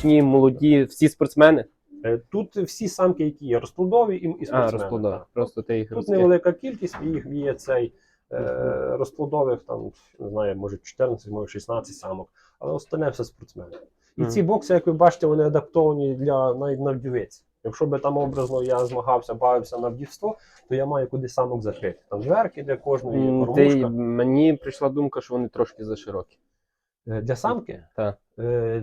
Річні, молоді, всі спортсмени? Е, Тут всі самки, які є розплодові і, і А, розплодові. так. Просто ти їх Тут розкинув. невелика кількість, їх є цей е, розплодових, там, не знаю, може 14, може 16 самок, але остальне все спортсмени. І ці бокси, як ви бачите, вони адаптовані для навіть навдівець. Якщо би там образно я змагався, бавився на вдівство, то я маю куди самок закрити. Там дверки для кожної є Ти, мені прийшла думка, що вони трошки заширокі. Е, Для самки? Так. Е,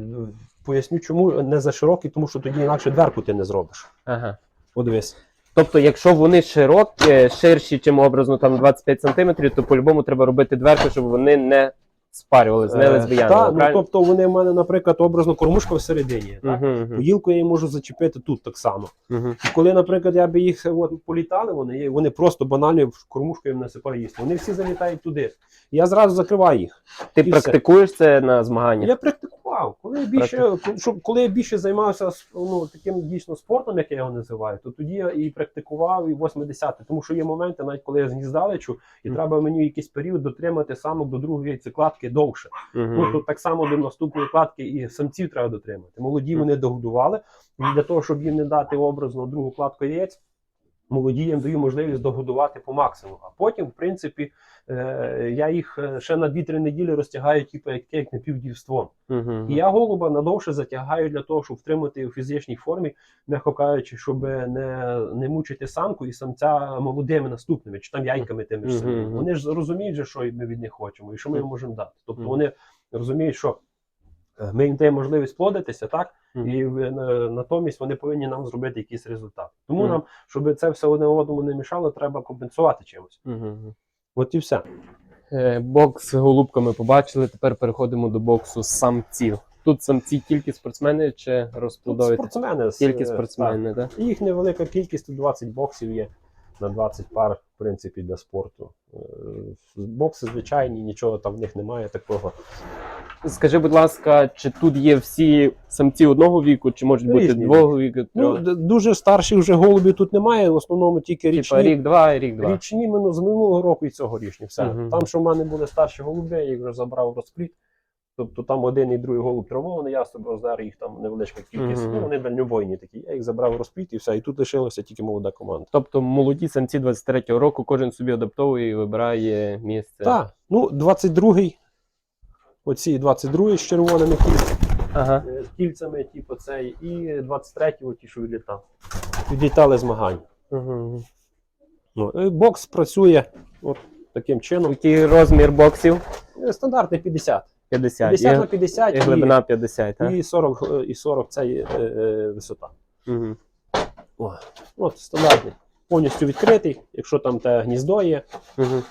Поясню, чому не за широкий, тому що тоді інакше дверку ти не зробиш. Ага. Подивись. Тобто, якщо вони широкі, ширші, чим образно там 25 см, то по-любому треба робити дверку, щоб вони не спарювалися, не Е, Так, та, ну, тобто вони в мене, наприклад, образно кормушка всередині. Так? Поїлку я їм можу зачепити тут так само. І коли, наприклад, я би їх от, політали, вони, вони просто банально кормушкою насипаю їсти. Вони всі залітають туди. Я зразу закриваю їх. Ти і все. практикуєш це на змаганнях? Я практикував. Коли я більше, щоб, коли я більше займався ну, таким дійсно спортом, як я його називаю, то тоді я і практикував і 80 Тому що є моменти, навіть коли я з гніздалечу, і Мгм. треба мені якийсь період дотримати самок до другої яйцекладки довше. Мгм. Ну, то так само до наступної кладки і самців треба дотримати. Молоді вони догодували. І для того, щоб їм не дати образно другу кладку яєць, молоді їм даю можливість догодувати по максимуму. А потім, в принципі, я їх е, ще на 2-3 неділі розтягаю, типу, як, як напівдівством. Мгм. І я голуба надовше затягаю для того, щоб втримати у фізичній формі, м'яко кажучи, щоб не, не мучити самку і самця молодими наступними, чи там яйками тими ж самими. мгм. Вони ж розуміють, що ми від них хочемо і що ми їм можемо дати. Тобто вони розуміють, що е, ми їм даємо можливість плодитися, так? Мгм. І е, натомість вони повинні нам зробити якийсь результат. Тому Мгм. нам, щоб це все одне одному не мішало, треба компенсувати чимось. Мгм. От і все. Е, Бокс з голубками побачили. Тепер переходимо до боксу самців. Тут самці тільки спортсмени чи розплодові? спортсмени Тільки е, спортсмени, так? так? Їх невелика кількість, тут 20 боксів є на 20 пар, в принципі, для спорту. Е, Бокси звичайні, нічого там в них немає такого. Скажи, будь ласка, чи тут є всі самці одного віку, чи можуть бути Різні двого віку? Ну, трьох? д- дуже старші вже голубі тут немає, в основному тільки Типа річні. рік-два рік-два. Річні мину з минулого року і цьогорічні. Все. Мгм. Там, що в мене були старші голуби, я їх вже забрав в розпліт. Тобто там один і другий голуб травмований, я собі роздер їх там невеличка кількість. Мгм. Ну, вони дальньобойні такі. Я їх забрав в розпліт і все. І тут лишилася тільки молода команда. Тобто молоді самці 23-го року кожен собі адаптовує і вибирає місце. Так, ну 22-й, оці 22-й з червоними кільцями, Ага. е, з кільцями, типу цей, і 23-й, оті, що відлітав. Відлітали змагання. Угу. Ну, бокс працює от таким чином. Який розмір боксів? Е, Стандартний 50. 50. 50 і, на 50 і глибина 50, так? і, і 40, е, і 40 це є, е, е, висота. Угу. О, от стандартний. Повністю відкритий, якщо там те гніздо є. Угу.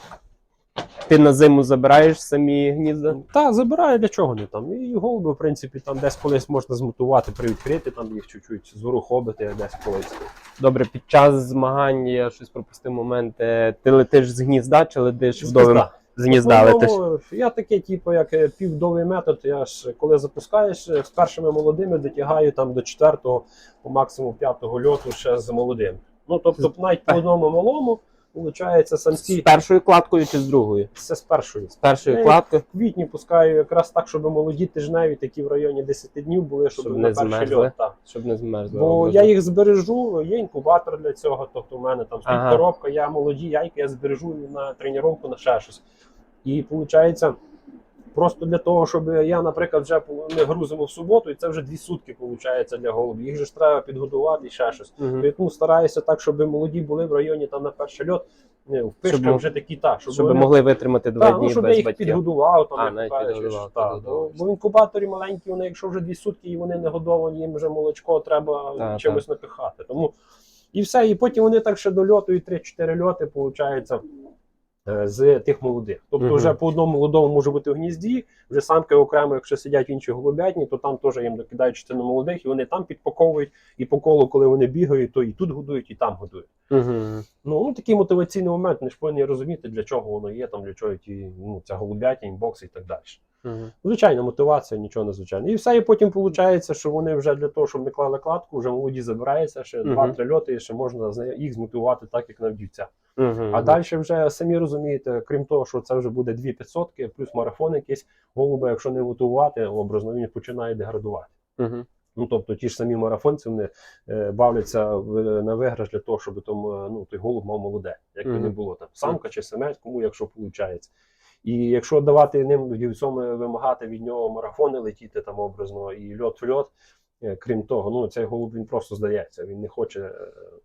Ти на зиму забираєш самі гнізда? Та забирає для чого не там. І голуби, в принципі, там десь колись можна змотувати, привідкрити, там їх чуть-чуть згору хобити, десь колись. Добре, під час змагань я щось пропустив момент. е, Ти летиш з гнізда чи летиш З вдовим? гнізда. З гнізда летиш. По-моєму, Я такий, типу, як е, півдовий метод. Я ж коли запускаєш е, з першими молодими, дотягаю там до четвертого, по максимуму п'ятого льоту ще з молодим. Ну тобто, навіть по одному малому, виходить, З першою кладкою чи з другою? це з першої. З першою Я кладкою. В квітні пускаю якраз так, щоб молоді тижневі, такі в районі 10 днів були, щоб, Щоб на не перший льот. Так. Щоб не змерзли. Бо образу. я їх збережу, є інкубатор для цього. Тобто, у мене там стоїть Ага. коробка, я молоді яйки, я збережу на тренування, на ще щось. І виходить, просто для того, щоб я, наприклад, вже ми грузимо в суботу, і це вже дві сутки виходить для голубів. Їх же ж треба підготувати і ще щось. Мгм. Тому стараюся так, щоб молоді були в районі там на перший льот. Не, в пишках Щоб- вже такі так, щоб, Щоб вони- могли витримати два так, дні ну, щоб я їх батьків. підгодував, там, А, як навіть кажеш, підгодував, так, підгодував. бо, в інкубаторі маленькі, вони, якщо вже дві сутки і вони не годовані, їм вже молочко треба Так, чимось напихати. Тому і все, і потім вони так ще до льоту, і 3-4 льоти, виходить, з тих молодих. Тобто, вже по одному молодому може бути в гнізді, вже самки окремо, якщо сидять в іншій голубятні, то там теж їм докидають частину молодих, і вони там підпаковують, і по колу, коли вони бігають, то і тут годують, і там годують. Ну, ну, такий мотиваційний момент, не ж повинні розуміти, для чого воно є, там, для чого ті, ну, ця голубятня, інбокс і так далі. Мгм. Звичайна мотивація, нічого незвичайного. І все, і потім виходить, що вони вже для того, щоб не клали кладку, вже молоді забираються, ще Мгм. два-три льоти, і ще можна їх змотивувати так, як на вдівця. Мгм. А далі вже самі розумієте, крім того, що це вже буде 2500, плюс марафон якийсь, голуби, якщо не мотивувати, образно він починає деградувати. Мгм. Ну, тобто ті ж самі марафонці вони е, бавляться в, на виграш для того, щоб там, е, ну, той голуб мав молоде, як би не було. Там самка чи самець, кому якщо виходить. І якщо давати ним дівцям е, вимагати від нього марафони летіти там образно і льот в льот, крім того, ну цей голуб він просто здається. Він не хоче, е,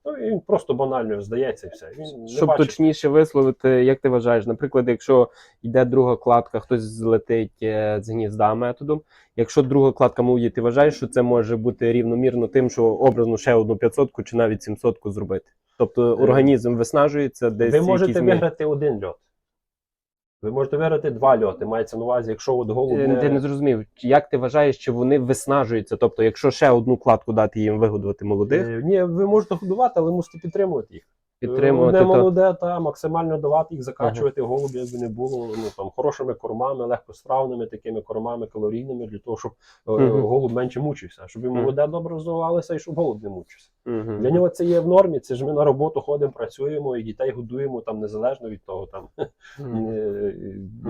ну він просто банально здається і все. Він Щоб бачить. точніше висловити, як ти вважаєш, наприклад, якщо йде друга кладка, хтось злетить е, з гнізда методом. Якщо друга кладка молоді, ти вважаєш, що це може бути рівномірно тим, що образно ще одну 500 чи навіть 700 зробити. Тобто Е, організм виснажується, десь Ви можете якісь виграти один льот. Ви можете виграти два льоти. Мається на увазі, якщо от голуб Е, не... Ти не зрозумів, як ти вважаєш, чи вони виснажуються? Тобто, якщо ще одну кладку дати їм вигодувати молодих, Е, Ні, ви можете годувати, але мусите підтримувати їх. Підтримувати Не молоде, та максимально давати їх, закачувати голубі, якби не було ну там хорошими кормами, легкостравними такими кормами, калорійними, для того, щоб е, Мгм. голуб менше мучився, щоб і молоде добре розвивалося і щоб голуб не мучився. Мгм. Для нього це є в нормі. Це ж ми на роботу ходимо, працюємо і дітей годуємо там незалежно від того. Там Мгм. Е,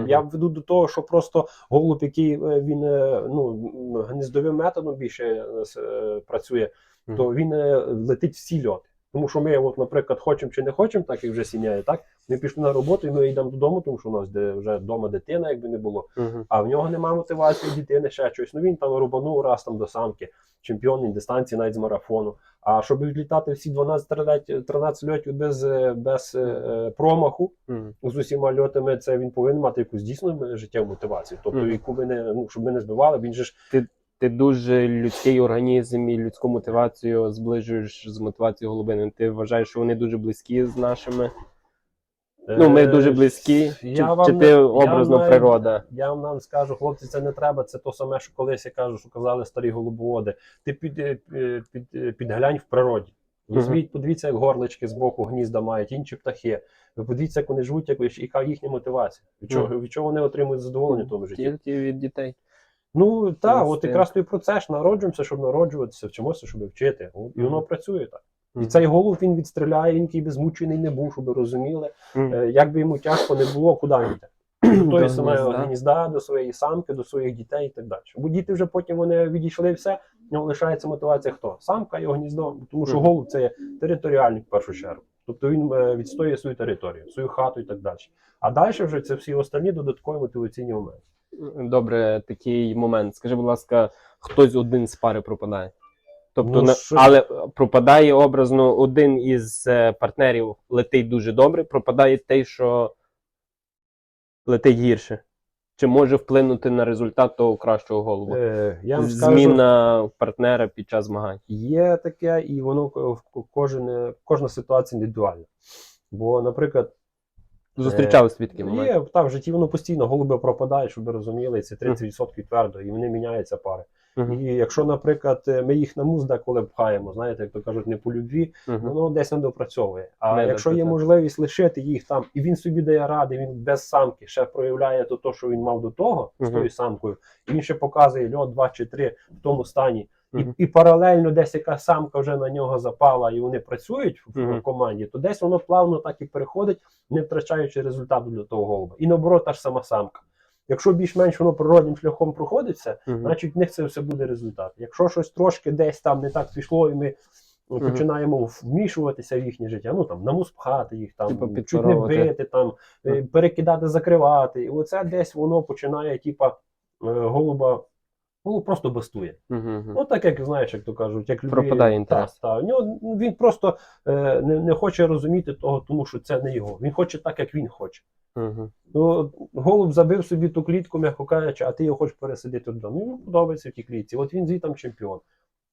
я веду до того, що просто голуб, який е, він е, ну гніздовим методом більше е, е, працює, то він е, летить всі льоти. Тому що ми, от, наприклад, хочемо чи не хочемо, так як вже сім'я, так ми пішли на роботу, і ми йдемо додому, тому що у нас де вже вдома дитина, якби не було. Мгм. А в нього немає мотивації дитини, ще щось. Ну він там рубанув раз там до самки, чемпіон дистанції навіть з марафону. А щоб відлітати всі 12 13 льотів без, е, без е, промаху, Мгм. з усіма льотами, це він повинен мати якусь дійсну життєву мотивацію. Тобто, Мгм. яку ми не ну, щоб ми не збивали, він же ж Ти дуже людський організм і людську мотивацію зближуєш з мотивацією голубини. Ти вважаєш, що вони дуже близькі з нашими. Ну, ми е, дуже близькі. Чи, я вам чи ти я образно навіть- природа? Я вам скажу, хлопці, це не треба. Це то саме, що колись я кажу, що казали старі голубоводи. Ти під, е, е, під, е, підглянь в природі. Візьміть, подивіться, як горлички з боку гнізда мають, інші птахи. Ви подивіться, як вони живуть, як, яка їхня мотивація. Від чого, від чого вони отримують задоволення в тому житті. Тільки від дітей. Ну так, от якраз той процес народжуємося, щоб народжуватися, вчимося, щоб вчити. От, І воно працює так. І цей голуб він відстріляє, він такий безмучений не був, щоб розуміли. Мгм. Е, Як би йому тяжко не було, куди він йде? До тої самої гнізда. до своєї самки, до своїх дітей і так далі. Бо діти вже потім вони відійшли все, в нього лишається мотивація хто? Самка, його гніздо, тому що голуб це є територіальник в першу чергу. Тобто він е, відстоює свою територію, свою хату і так далі. А далі вже це всі останні додаткові мотиваційні моменти. Добре, такий момент. Скажи, будь ласка, хтось один з пари пропадає. Тобто, Ну, на- що- але пропадає образно один із е, партнерів летить дуже добре, пропадає той, що летить гірше. Чи може вплинути на результат того кращого голуба? Е, я вам скажу, Зміна партнера під час змагань. Є таке, і воно в- кожен, кожна ситуація індивідуальна. Бо, наприклад, Зустрічалися свідки момент. є так, в житті воно постійно голуби пропадають, щоб ви розуміли, це 30% твердо, і вони міняються пари. Мгм. І якщо, наприклад, е, ми їх на муз деколи пхаємо, знаєте, як то кажуть, не по любві, Мгм. воно десь не допрацьовує. А Не якщо є можливість лишити їх там, і він собі дає ради, він без самки ще проявляє то, що він мав до того з тою самкою, і він ще показує льот 2 чи 3 в тому стані. І, і паралельно десь яка самка вже на нього запала, і вони працюють в, команді, то десь воно плавно так і переходить, не втрачаючи результату для того голуба. І наоборот, та ж сама самка. Якщо більш-менш воно природним шляхом проходиться, значить в них це все буде результат. Якщо щось трошки десь там не так пішло, і ми ну, Мгм. починаємо вмішуватися в їхнє життя, ну там намус пхати їх, там Типа чуть не бити, там е, перекидати, закривати. І оце десь воно починає, типа, е, голуба. Голуб просто бастує. Мгм. Ну, так як знаєш, як то кажуть, як любі... Пропадає інтерес. Так, так. У нього, ну, він просто е, не, не хоче розуміти того, тому що це не його. Він хоче так, як він хоче. Мгм. Ну, голуб забив собі ту клітку, м'яко кажучи, а ти його хочеш пересадити туди. Ну, йому подобається в тій клітці. От він звідти там чемпіон.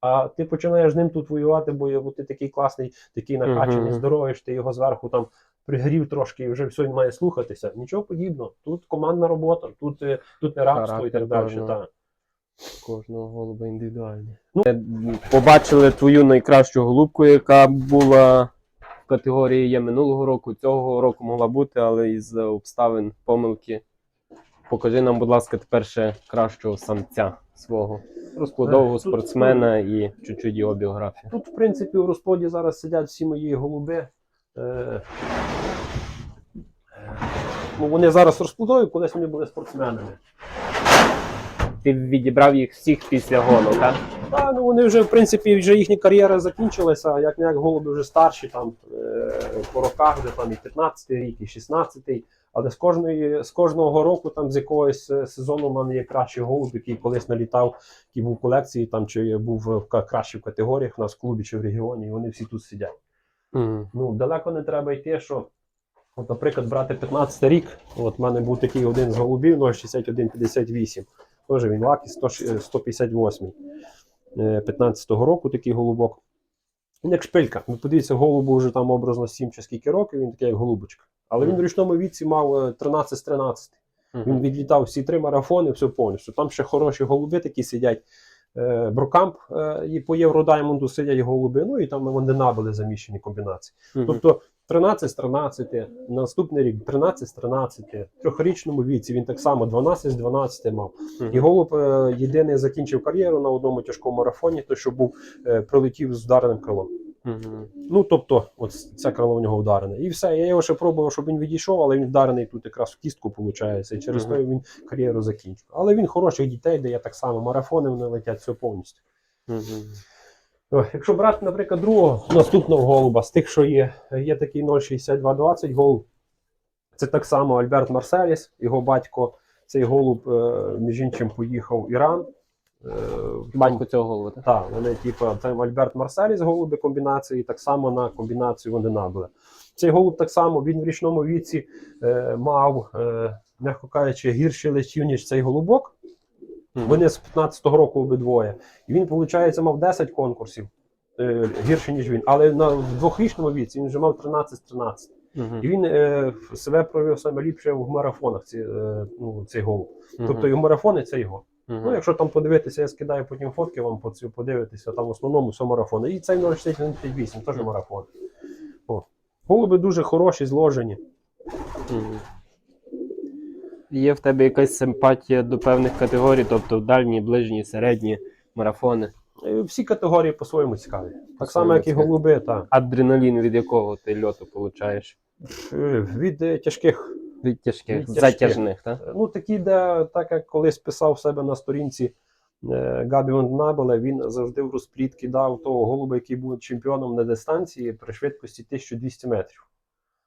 А ти починаєш з ним тут воювати, бо ти такий класний, такий накачаний, Мгм. здоровий, ти його зверху там пригрів трошки і вже все він має слухатися. Нічого подібного. Тут командна робота, тут, е, тут не рабство і так далі. кожного. Кожного голуба індивідуальний. Ну- Е, Побачили твою найкращу голубку, яка була в категорії є минулого року, цього року могла бути, але із обставин помилки. Покажи нам, будь ласка, тепер ще кращого самця свого. Розплодового Е, тут- спортсмена і чуть-чуть його біографію. Тут, в принципі, у розплоді зараз сидять всі мої голуби. Е, ну, вони зараз розплодові, колись вони були спортсменами. Ти відібрав їх всіх після голу, так? Та, ну вони вже, в принципі, вже їхня кар'єра закінчилася, як не як голуби вже старші, там е, по роках, вже там і 15 рік, і 16 але з кожної з кожного року, там з якогось е, сезону, в мене є кращий голуб, який колись налітав, який був в колекції, там чи був в кращих категоріях у нас в клубі чи в регіоні, і вони всі тут сидять. Угу. Ну, далеко не треба йти, що, от, наприклад, брати 15 рік, от в мене був такий один з голубів, 06158. Теж він лакі 100 е, 158. е, 15-го року такий голубок. Він як шпилька. Ви подивіться, голубу вже там образно 7 чи скільки років, він такий як голубочка. Але він в річному віці мав е, 13 з 13. Він відлітав всі три марафони, все повністю. Там ще хороші голуби такі сидять. Е, Брокамп е, і по Євродаймонду сидять голуби, ну і там вони набили заміщені комбінації. Тобто 13 з 13, наступний рік 13 з 13, в трьохрічному віці він так само 12 з 12 мав. І голуб е, єдиний закінчив кар'єру на одному тяжкому марафоні, той, що був е, прилетів з вдареним крилом. Ну тобто, от це крило в нього вдарене. І все. Я його ще пробував, щоб він відійшов, але він вдарений тут якраз в кістку, виходить, і через Мгм. то він кар'єру закінчив. Але він хороших дітей дає так само. Марафони вони летять все повністю. О, Якщо брати, наприклад, другого наступного голуба з тих, що є, є такий 06220 голуб. Це так само Альберт Марселіс, його батько. Цей голуб, е, між іншим, поїхав в Іран. Е, Батько цього голова, так? так, вони, типу, це Альберт Марселіс голуби комбінації, так само на комбінацію вони набили. Цей голуб так само він в річному віці е, мав, е, м'яко кажучи, гірше летів, ніж цей голубок. Вони з 15-го року обидвоє. І він, виходить, мав 10 конкурсів е, гірше, ніж він. Але на в двохрічному віці він вже мав 13 з 13. Мгм. І він е, себе провів саме ліпше в марафонах, ці, е, ну, цей голуб. Мгм. Тобто і в марафони це його. Мгм. Ну, якщо там подивитися, я скидаю потім фотки вам по цю подивитися, там в основному все марафони. І цей 068 теж марафон. О. Голуби дуже хороші, зложені. Мгм. Є в тебе якась симпатія до певних категорій, тобто дальні, ближні, середні марафони. Е, Всі категорії по-своєму цікаві. Так само, як і голуби, так. Адреналін, від якого ти льоту получаєш? Е, Від е, тяжких. Від тяжких, Від тяжких. затяжних, так? Ну, такі, де, так як колись писав в себе на сторінці Габі Ванднабеле, він завжди в розпліт кидав того голуба, який був чемпіоном на дистанції при швидкості 1200 метрів.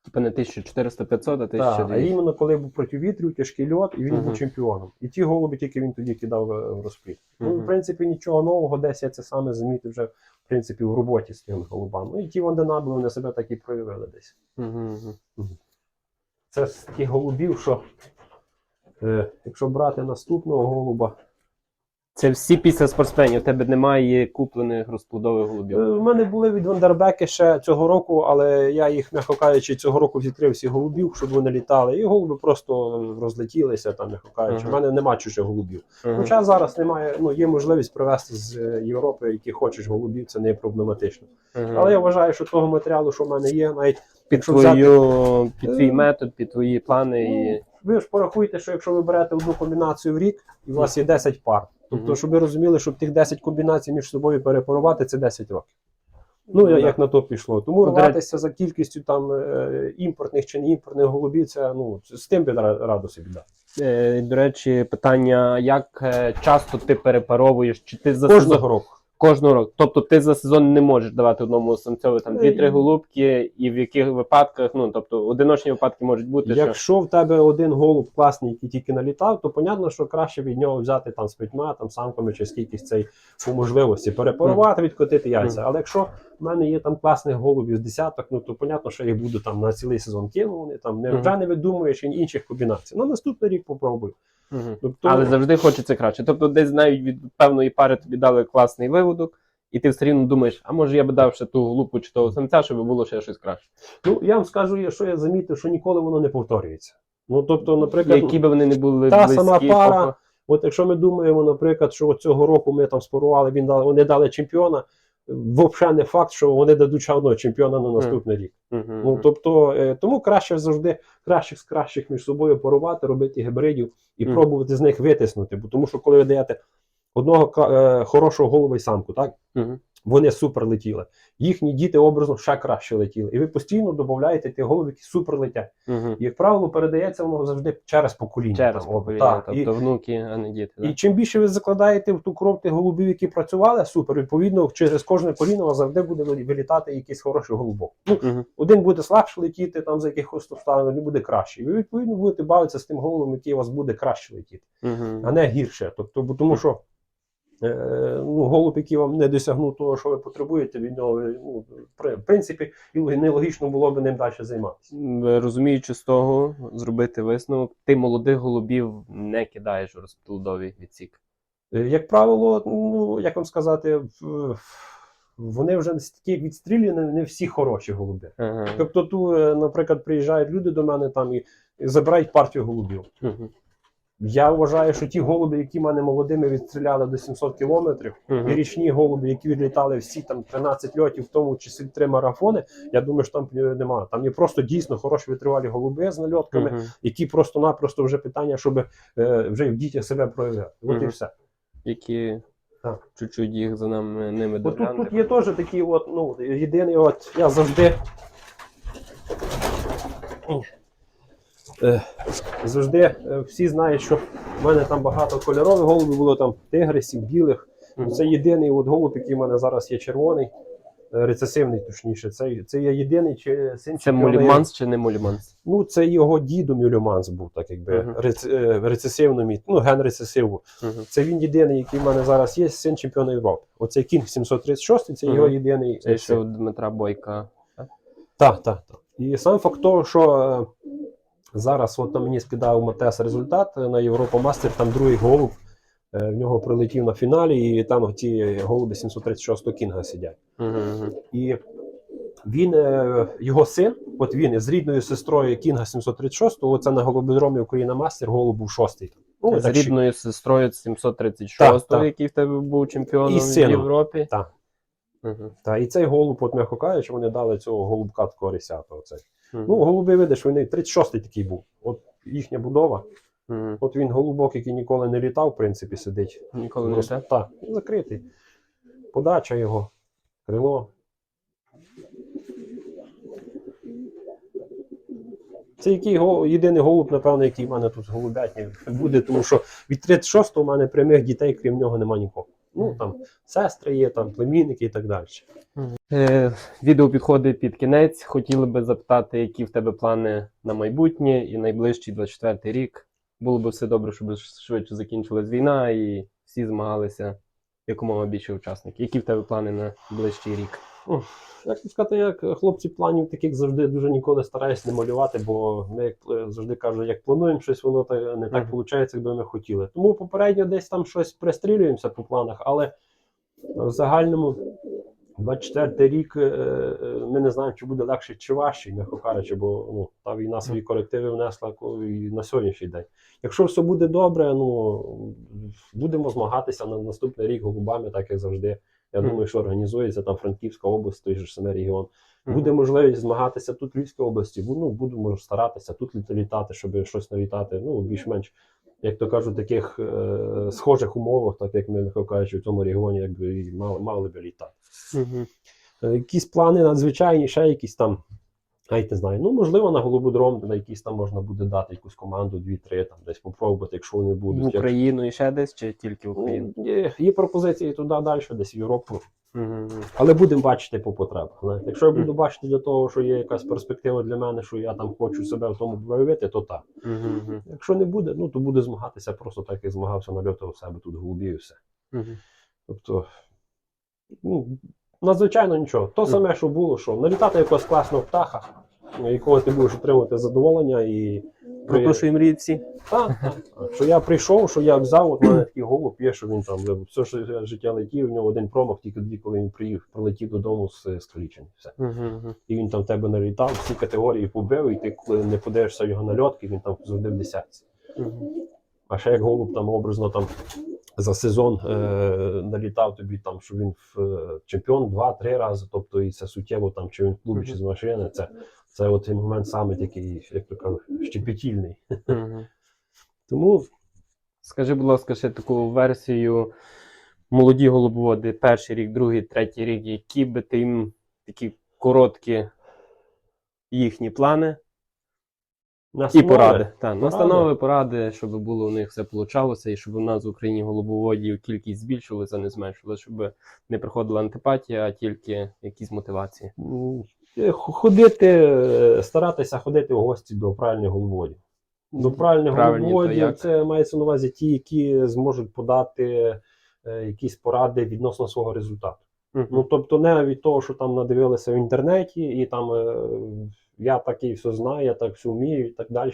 Типа не 1400-500, а Так, а іменно коли був проти вітрів, тяжкий льот, і він Мгм. був чемпіоном. І ті голуби тільки він тоді кидав е, в розпліт. Ну, Мгм. в принципі, нічого нового, десь я це саме замітив вже в принципі в роботі з тими голубами. Ну і ті Ванденабели, вони себе так і проявили десь. Мгм, мгм. Це з тих голубів, що е, якщо брати наступного голуба, Це всі після спортсменів. У тебе немає куплених розплодових Е, голубів. У мене були від Вандербеки ще цього року, але я їх, м'яко кажучи, цього року відкрив всі голубів, щоб вони літали. І голуби просто розлетілися, там, м'яко кажучи. У Ага. мене нема чужих голубів. Мгм. Хоча зараз немає, ну є можливість привезти з е, Європи, які хочеш голубів, це не проблематично. Мгм. Але я вважаю, що того матеріалу, що в мене є, навіть під якщо взяти- під твій Е, метод, під твої плани і. Ви ж порахуйте, що якщо ви берете одну комбінацію в рік, і у вас є 10 пар. Тобто, щоб ви розуміли, щоб тих 10 комбінацій між собою перепарувати, це 10 років. Ну, Ну, да. як на то пішло. Тому Ну, рватися за кількістю там е, імпортних чи не імпортних голубів, це ну з тим би радо собі дати. Е, До речі, питання: як е, часто ти перепаровуєш? Чи ти за сезон Кожного року. Кожного року? Тобто ти за сезон не можеш давати одному самцьові там Е, дві-три і- голубки, і в яких випадках, ну тобто одиночні випадки можуть бути, що Якщо в тебе один голуб класний, який тільки налітав, то понятно, що краще від нього взяти там з п'ятьма, там самками чи скільки цей по можливості перепарувати, відкотити яйця. Мгм. Але якщо в мене є там класних голубів з десяток, ну то понятно, що я їх буду там на цілий сезон кину, вони там не вже не видумуєш інших комбінацій. Ну наступний рік попробую. Мгм. Тобто, але завжди хочеться краще. Тобто, десь навіть від певної пари тобі дали класний виводок, і ти все рівно думаєш, а може я би дав ще ту голубку чи того самця, щоб було ще щось краще. ну я вам скажу, що я замітив, що ніколи воно не повторюється. Ну тобто, наприклад, Які би вони не були та близькі, сама пара, От якщо ми думаємо, наприклад, що цього року ми там спорували, він дали, вони дали чемпіона. Взагалі не факт, що вони дадуть ще одного чемпіона на наступний рік. Ну тобто, е, тому краще завжди кращих з кращих між собою порувати, робити гібридів і пробувати з них витиснути. Бо тому що коли ви даєте одного е, хорошого голову і самку, так. Вони супер летіли. Їхні діти образно ще краще летіли. І ви постійно додаєте тих голубів, які супер летять. І, як правило, передається воно завжди через покоління. Через там, покоління, так. І- тобто внуки, а не діти. і да? чим більше ви закладаєте в ту кров тих голубів, які працювали, супер. Відповідно, через кожне коліно у вас завжди буде вилітати якийсь хороший голубок. Ну, Мгм. один буде слабше летіти там за якихось обставин, один буде краще. І ви відповідно будете бавитися з тим голубом, який у вас буде краще летіти, Мгм. а не гірше. Тобто, тому що ну, голуб, який вам не досягнув того, що ви потребуєте від нього, ну, в принципі, і нелогічно було б ним далі займатися. Розуміючи з того, зробити висновок, ти молодих голубів не кидаєш у розплодовий відсік. Е, Як правило, ну як вам сказати, вони вже такі відстріляні, не всі хороші голуби. Ага. Тобто, ту, е, наприклад, приїжджають люди до мене там і, забирають партію голубів. Мгм. Я вважаю, що ті голуби, які мене молодими відстріляли до 700 кілометрів, Мгм. і річні голуби, які відлітали всі там 13 льотів, в тому числі три марафони, я думаю, що там немає. Там є просто дійсно хороші витривалі голуби з нальотками, Мгм. які просто-напросто вже питання, щоб е, вже в дітях себе проявляти. От і все. Які чуть-чуть їх за нами ними Бо тут, тут є теж такі, от, ну, єдиний, от я завжди. Е, Завжди е, всі знають, що в мене там багато кольорових голубів було там тигрисів, білих. Це єдиний от голуб, який в мене зараз є червоний, е, рецесивний, точніше. Це, це є єдиний чи син Це муліманс чи не муліманс? Ну, це його дідо Мюльманс був, так якби Мгм. рец, е, рецесивно мій, ну, ген рецесиву. Мгм. Це він єдиний, який в мене зараз є, син чемпіона Європи. Оцей Кінг 736, це його єдиний. Це ще у Дмитра Бойка. Так, так, так. І сам факт того, що зараз от на мені скидав Матес результат е, на Європа Мастер, там другий голуб. е, В нього прилетів на фіналі, і там ті голуби 736 кінга сидять. Мгм, мгм. І він, е, його син, от він з рідною сестрою Кінга 736, оце на голубодромі Україна Мастер, голуб був шостий. Ну, З так рідною сестрою 736-го, Так, так. який в тебе був чемпіоном І в. Європі. Так. Мгм. Та, і цей голуб, от м'яко кажучи, вони дали цього голубка такого рісятого. Цей. Мгм. Ну, голуби видиш, вони 36-й такий був. От їхня будова. Мгм. От він голубок, який ніколи не літав, в принципі, сидить. Ніколи не те. Так, закритий. Подача його, крило. Це який єдиний голуб, напевно, який в мене тут з голубятні буде, тому що від 36-го у мене прямих дітей, крім нього, нема нікого. Ну там сестри є, там племінники і так далі. Е, відео підходить під кінець. Хотіли би запитати, які в тебе плани на майбутнє і найближчий 24 рік. Було б все добре, щоб швидше закінчилась війна і всі змагалися якомога більше учасників. Які в тебе плани на ближчий рік? Як сказати, як хлопці планів таких завжди дуже ніколи стараюсь не малювати, бо ми як завжди кажу, як плануємо щось, воно та- не так виходить, як би ми хотіли. Тому попередньо десь там щось пристрілюємося по планах, але в загальному 24 рік е, е, ми не знаємо, чи буде легше чи важче, м'яко кажучи, бо ну, та війна свої корективи внесла і на сьогоднішній день. Якщо все буде добре, ну будемо змагатися на наступний рік голубами, так як завжди. Я думаю, що організується там Франківська область, той же саме регіон. Буде можливість змагатися тут в Львівській області. Ну, будемо старатися тут літати, щоб щось навітати. Ну, більш-менш, як то кажуть, таких е, схожих умовах, так як ми кажучи, в цьому регіоні, якби мали, мали би літати. Е, Якісь плани надзвичайні, ще якісь там. Навіть не знаю. Ну, можливо, на голубодром на якісь там можна буде дати якусь команду, дві-три, там десь попробувати, якщо вони В будуть. Як- Україну і ще десь, чи тільки в Україну? Ну, Є, є пропозиції туди далі, десь в Європу. Мгм. Але будемо бачити по потребах. Знаєте. Якщо я буду бачити для того, що є якась перспектива для мене, що я там хочу себе в тому проявити, то так. Мгм. Якщо не буде, ну то буде змагатися просто так, як змагався на льоту у себе тут голубі і все. Мгм. Тобто, ну, надзвичайно нічого. То саме, що було, що налітати якогось класного птаха, якого ти будеш отримувати задоволення і. Про те, що і мріють всі. Так. Що я прийшов, що я взяв, от мене такий голуб є, що він там все ж життя летів, у нього один промах, тільки дві, коли він приїхав, прилетів додому з скалічень. Все. І він там в тебе налітав, всі категорії побив, і ти коли не подивишся в його нальотки, він там завжди в десятці. А ще як голуб там образно там за сезон е, налітав тобі там, що він в, е, чемпіон два-три рази. Тобто, і це суттєво там, чи він в клубі, чи з машини. Це, це от цей момент саме такий, як то кажуть, щепетільний. Тому Скажи, будь ласка, ще таку версію молоді голубоводи, перший рік, другий, третій рік, які би ти їм такі короткі їхні плани і настанови- поради. Настанови, поради, щоб було у них все получалося, і щоб у нас в Україні голубоводів кількість збільшилася, не зменшилася, щоб не приходила антипатія, а тільки якісь мотивації. Е, ходити, е, старатися ходити в гості до правильних голубоводів. До правильних Правильні, то це мається на увазі ті, які зможуть подати е, якісь поради відносно свого результату. Мгм. Ну тобто, не від того, що там надивилися в інтернеті, і там я такий все знаю, я так все вмію, і так далі.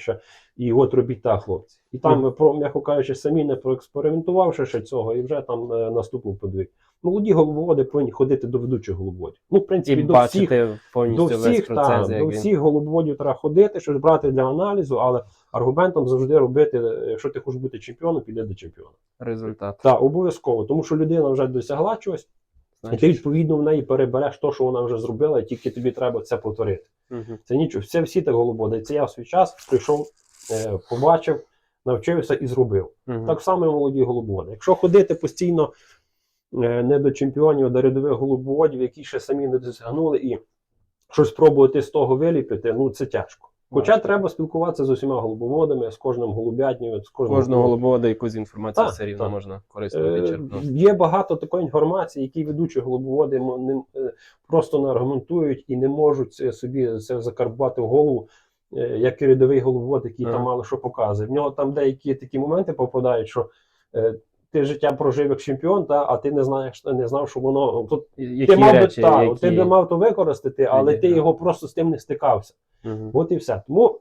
І от робіть так, хлопці. І там, Мгм. про, м'яко кажучи, самі не проекспериментувавши ще цього, і вже там е, наступний подвиг. Молоді голубоводи повинні ходити до ведучих голубоводів. Ну, в І принципі, до всіх до всіх, та, до він. всіх голубоводів треба ходити, щось брати для аналізу, але аргументом завжди робити, е, якщо ти хочеш бути чемпіоном, піди до чемпіона. результат. Так, обов'язково, тому що людина вже досягла чогось, і ти відповідно в неї перебереш те, що вона вже зробила, і тільки тобі треба це повторити. мгм. Це нічого, це всі так голубоди. Це я в свій час прийшов, е, побачив, навчився і зробив. Мгм. Так само і молоді голубоди. Якщо ходити постійно е, не до чемпіонів, а до рядових голубоводів, які ще самі не досягнули, і щось пробувати з того виліпити, ну це тяжко. Хоча треба спілкуватися з усіма голубоводами, з кожним голубятнею, з кожним Кожного голубовода якусь інформацію Так, все рівно так. можна корисно Е. Є багато такої інформації, які ведучі голубоводи не, е, просто не аргументують і не можуть собі це закарбувати в голову, е, як і рядовий голубовод, який Ага. там мало що показує. В нього там деякі такі моменти попадають, що е, ти життя прожив як чемпіон, та, а ти не знаєш, не знав, що воно. Тут, Які ти мав речі, та, які... ти би мав то використати, але ти Ідея. його просто з тим не стикався. Мгм. От і все. Тому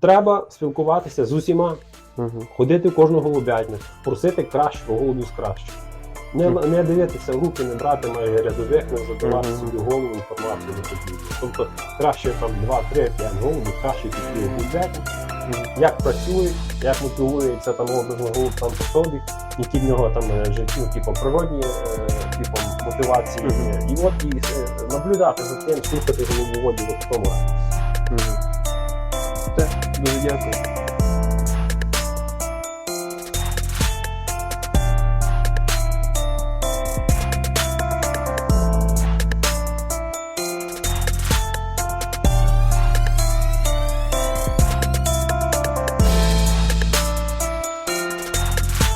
треба спілкуватися з усіма, Мгм. ходити в кожну голубятню, просити кращого голубів з кращого. Не, не дивитися в руки, не брати має рядових, не задавати Мгм. собі голову інформацію не потрібно. Тобто краще там 2, 3, 5 голубів, краще піти в голубятню, Мгм. як працюють, як мотивується там образно голуб там по собі, які в нього там е, типу природні е, типу, мотивації. Мгм. є. І от і е, наблюдати за тим, слухати от в тому. Мгм. Все, дуже дякую.